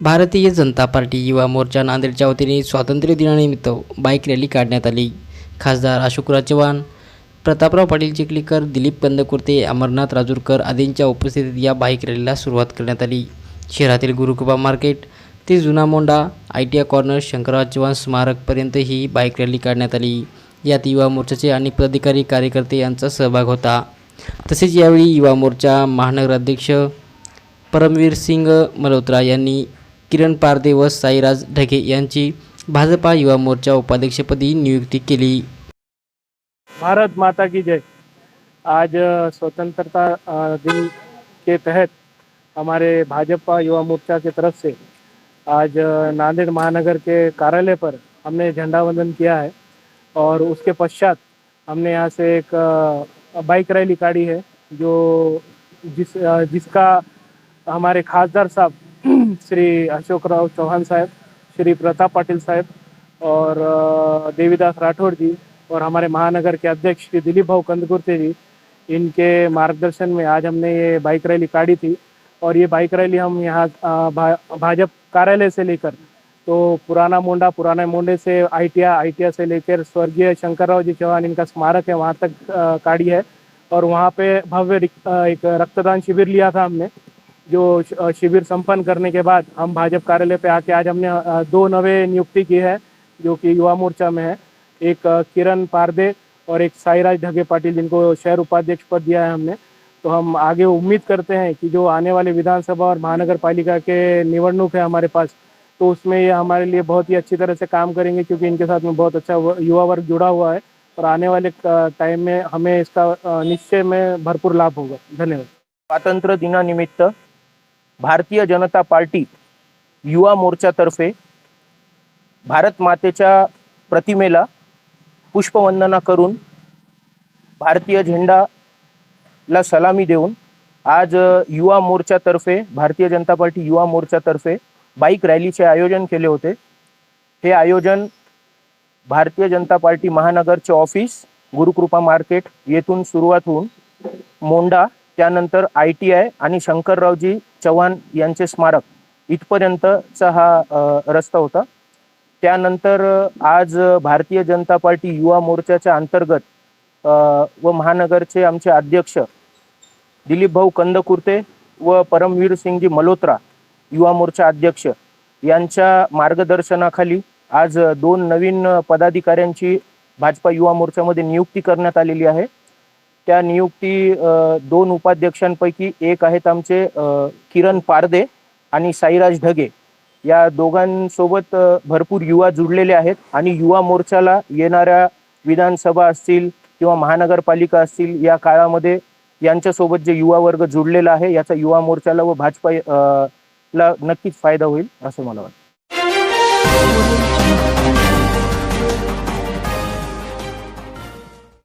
भारतीय जनता पार्टी युवा मोर्चा नांदेडच्या वतीने स्वातंत्र्य दिनानिमित्त बाईक रॅली काढण्यात आली. खासदार अशोकराव चव्हाण प्रतापराव पाटील चिखलीकर दिलीप कंदकुर्ते अमरनाथ राजूरकर आदींच्या उपस्थितीत या बाईक रॅलीला सुरुवात करण्यात आली. शहरातील गुरुकृपा मार्केट ते जुना Monda I T I corner Shankarrao Chavan स्मारकपर्यंत ही बाईक रॅली काढण्यात आली. यात युवा मोर्चाचे अनेक पदाधिकारी कार्यकर्ते यांचा सहभाग होता. तसेच यावेळी युवा मोर्चा महानगराध्यक्ष परमवीर सिंग मल्होत्रा यांनी किरण पारदे व साईराज ढगे यांची भाजपा युवा मोर्चा उपाध्यक्षपदी नियुक्ती केली. भारत माता की जय. आज स्वतंत्रता दिन के तहत हमारे भाजपा युवा मोर्चा की तरफ़ से आज नांदेड़ महानगर के कार्यालय पर हमने झंडा वंदन किया है और उसके पश्चात हमने यहाँ से एक बाइक रैली काढ़ी है जो जिस जिसका हमारे खासदार साहब श्री अशोकराव चौहान साहब श्री प्रताप पाटिल साहब और देवीदास राठौड़ जी और हमारे महानगर के अध्यक्ष श्री दिलीप भाऊ कंदकुर्ते जी इनके मार्गदर्शन में आज हमने ये बाइक रैली काढ़ी थी और ये बाइक रैली हम यहाँ भा, भाजप कार्यालय से लेकर तो पुराना मोंडा पुराना मोंडे से आईटीआई आईटीआई से लेकर स्वर्गीय शंकरराव जी चौहान इनका स्मारक है वहाँ तक काढ़ी है और वहाँ पे भव्य एक रक्तदान शिविर लिया था हमने जो शिविर संपन्न करने के बाद हम भाजपा कार्यालय पे आके आज हमने दो नवे नियुक्ति की है, जो कि युवा मोर्चा में है। एक किरण पारदे और एक साईराज ढगे पाटिल, जिनको शहर उपाध्यक्ष पद दिया है हमने। तो हम आगे उम्मीद करते हैं कि जो आने वाले विधानसभा और महानगर पालिका के निवडणूक है हमारे पास तो उसमें ये हमारे लिए बहुत ही अच्छी तरह से काम करेंगे, क्योंकि इनके साथ में बहुत अच्छा युवा वर्ग जुड़ा हुआ है। और आने वाले टाइम में हमें इसका निश्चय में भरपूर लाभ होगा। धन्यवाद। स्वातंत्र्य दिनानिमित्त भारतीय जनता पार्टी युवा मोर्चातर्फे भारत मातेच्या प्रतिमेला पुष्पवंदना करून भारतीय झेंडाला सलामी देऊन आज युवा मोर्चातर्फे भारतीय जनता पार्टी युवा मोर्चातर्फे बाईक रॅलीचे आयोजन केले होते. हे आयोजन भारतीय जनता पार्टी महानगरचे ऑफिस गुरुकृपा मार्केट येथून सुरुवात होऊन मोंडा त्यानंतर आय टी आय आणि शंकररावजी चव्हाण यांचे स्मारक इथपर्यंतचा हा रस्ता होता. त्यानंतर आज भारतीय जनता पार्टी युवा मोर्चाच्या अंतर्गत व महानगरचे आमचे अध्यक्ष दिलीप भाऊ कंदकुर्ते व परमवीर सिंगजी मल्होत्रा युवा मोर्चा अध्यक्ष यांच्या मार्गदर्शनाखाली आज दोन नवीन पदाधिकाऱ्यांची भाजपा युवा मोर्चामध्ये नियुक्ती करण्यात आलेली आहे. त्या नियुक्ती दोन उपाध्यक्षांपैकी एक आहेत आमचे किरण पारदे आणि साईराज ढगे. या दोघांसोबत भरपूर युवा जुडलेले आहेत आणि युवा मोर्चाला येणाऱ्या विधानसभा असतील किंवा महानगरपालिका असतील या काळामध्ये यांच्यासोबत जे युवा वर्ग जुडलेला आहे याचा युवा मोर्चाला व भाजपा ला नक्कीच फायदा होईल असं मला वाटतं.